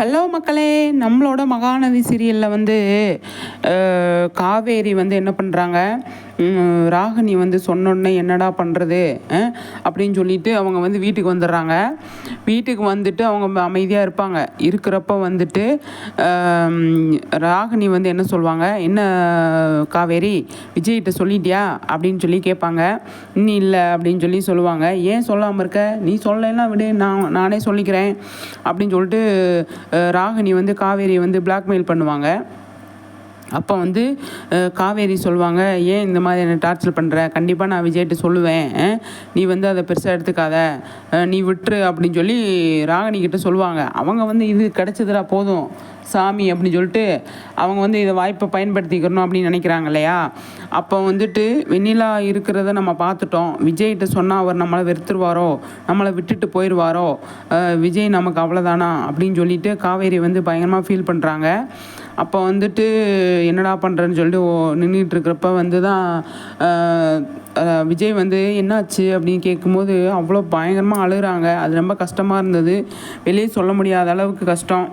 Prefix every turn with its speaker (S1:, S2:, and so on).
S1: Hello மக்களே நம்மளோட மகாநதி சீரியலில் வந்து காவேரி வந்து என்ன பண்ணுறாங்க ராகினி வந்து சொன்னோடனே என்னடா பண்ணுறது அப்படின்னு சொல்லிட்டு அவங்க வந்து வீட்டுக்கு வந்துடுறாங்க. வீட்டுக்கு வந்துட்டு அவங்க அமைதியாக இருப்பாங்க. இருக்கிறப்ப வந்துட்டு ராகினி வந்து என்ன சொல்லுவாங்க என்ன காவேரி விஜய்கிட்ட சொல்லிட்டியா? அப்படின்னு சொல்லி கேட்பாங்க. இன்னும் இல்லை அப்படின்னு சொல்லி சொல்லுவாங்க. ஏன் சொல்லாமல் இருக்க? நீ சொல்லலாம் விடு நான் நானே சொல்லிக்கிறேன். அப்படின்னு சொல்லிட்டு ராகினி வந்து காவேரியை வந்து பிளாக்மெயில் பண்ணுவாங்க. அப்போ வந்து காவேரி சொல்லுவாங்க ஏன் இந்த மாதிரி என்னை டார்ச்சர் பண்ணுற கண்டிப்பாக நான் விஜய்கிட்ட சொல்லுவேன். நீ வந்து அதை பெருசாக எடுத்துக்காத. நீ விட்டுரு அப்படின்னு சொல்லி ராகினி கிட்ட சொல்லுவாங்க. அவங்க வந்து இது கிடச்சதுடா போதும். சாமி அப்படின்னு சொல்லிட்டு அவங்க வந்து இதை வாய்ப்பை பயன்படுத்திக்கணும் அப்படின்னு நினைக்கிறாங்க இல்லையா? அப்போ வந்துட்டு வெண்ணிலா இருக்கிறத நம்ம பார்த்துட்டோம். விஜய்கிட்ட சொன்னால் அவர் நம்மளை வெறுத்துருவாரோ? நம்மளை விட்டுட்டு போயிடுவாரோ விஜய் நமக்கு அவ்வளோதானா அப்படின்னு சொல்லிட்டு காவேரி வந்து பயங்கரமாக ஃபீல் பண்ணுறாங்க அப்போ வந்துட்டு என்னடா பண்ணுறேன்னு சொல்லிட்டு நின்றுட்டு இருக்கிறப்ப வந்து தான் விஜய் வந்து என்னாச்சு அப்படின்னு கேட்கும்போது அவ்வளோ பயங்கரமாக அழுகுறாங்க. அது ரொம்ப கஷ்டமாக இருந்தது. வெளியே சொல்ல முடியாத அளவுக்கு கஷ்டம்.